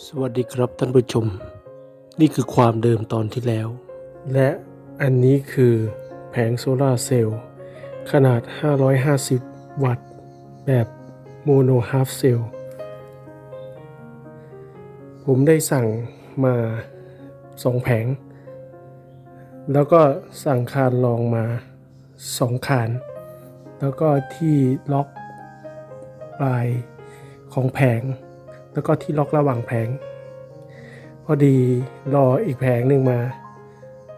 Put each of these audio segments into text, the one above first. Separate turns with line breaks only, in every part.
สวัสดีครับท่านผู้ชม นี่คือความเดิมตอนที่แล้ว และอันนี้คือแผงโซลาเซลล์ขนาด 550 วัตต์ แบบโมโนฮาฟเซลล์ผมได้สั่งมา2แผง แล้วก็สั่งคานรองมา2คาน แล้วก็ที่ล็อกปลายของแผง แล้วก็ที่ล็อกระหว่างแผง พอดีรออีกแผงหนึ่งมา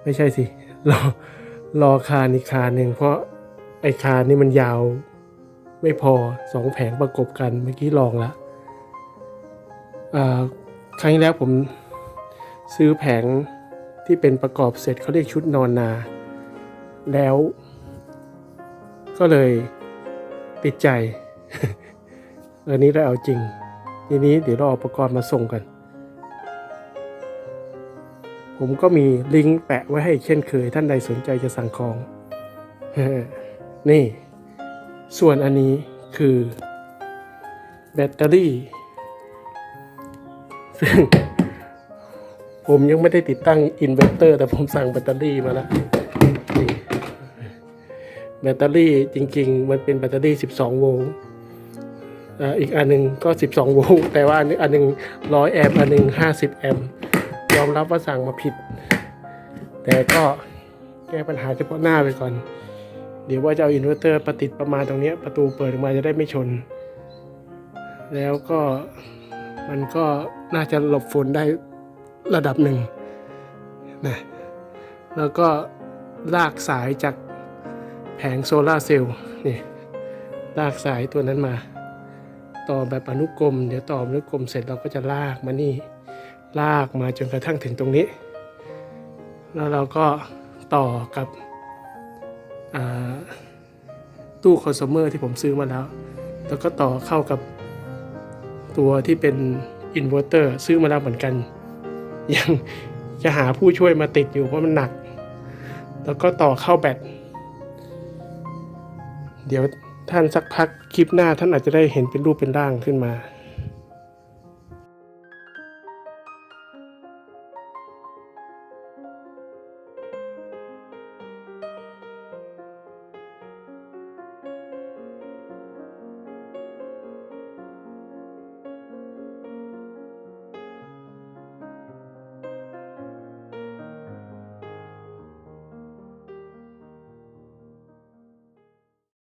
ไม่ใช่สิ รอรอคานอีกคานหนึ่งเพราะไอ้คานนี่มันยาวไม่พอสองแผงประกบกันเมื่อกี้ลองละอ่าครั้งที่แล้วผมซื้อแผงที่เป็นประกอบเสร็จเขาเรียกชุดนอนนา แล้ว ก็เลยติดใจอันนี้เราเอาจริง ทีนี้เดี๋ยวเราเอาอุปกรณ์มาส่งกัน ผมก็มีลิงก์แปะไว้ให้เช่นเคยท่านใดสนใจจะสั่งของ นี่ ส่วนอันนี้คือแบตเตอรี่ ซึ่งผมยังไม่ได้ติดตั้งอินเวอร์เตอร์แต่ผมสั่งแบตเตอรี่มาแล้วนี่แบตเตอรี่จริง ๆ มันเป็นแบตเตอรี่ 12 โวลต์ อีกอันหนึงก็ 12 โวลต์แต่ว่าอันนึงอันหนึง100 แอมป์อันหนึง 50 แอมป์ยอมรับว่าสั่งมาผิด แต่ก็แก้ปัญหาเฉพาะหน้าไปก่อน เดี๋ยวว่าจะเอาอินเวอร์เตอร์ประติดประมาณตรงนี้ประตูเปิดออกมาจะได้ไม่ชน แล้วก็มันก็น่าจะหลบฝนได้ระดับหนึ่งนะแล้วก็ลากสายจากแผงโซลาร์เซลล์นี่ลากสายตัวนั้นมา ต่อแบบอนุกรม เดี๋ยวต่ออนุกรมเสร็จเราก็จะลากมานี่ลากมาจนกระทั่งถึงตรงนี้ แล้วเราก็ต่อกับตู้คอน sumer ที่ผมซื้อมาแล้ว แล้วก็ต่อเข้ากับตัวที่เป็นอินเวอร์เตอร์ซื้อมาแล้วเหมือนกัน ยังจะหาผู้ช่วยมาติดอยู่เพราะมันหนัก แล้วก็ต่อเข้าแบตเดี๋ยว ท่านสักพักคลิปหน้าท่านอาจจะได้เห็นเป็นรูปเป็นร่างขึ้นมา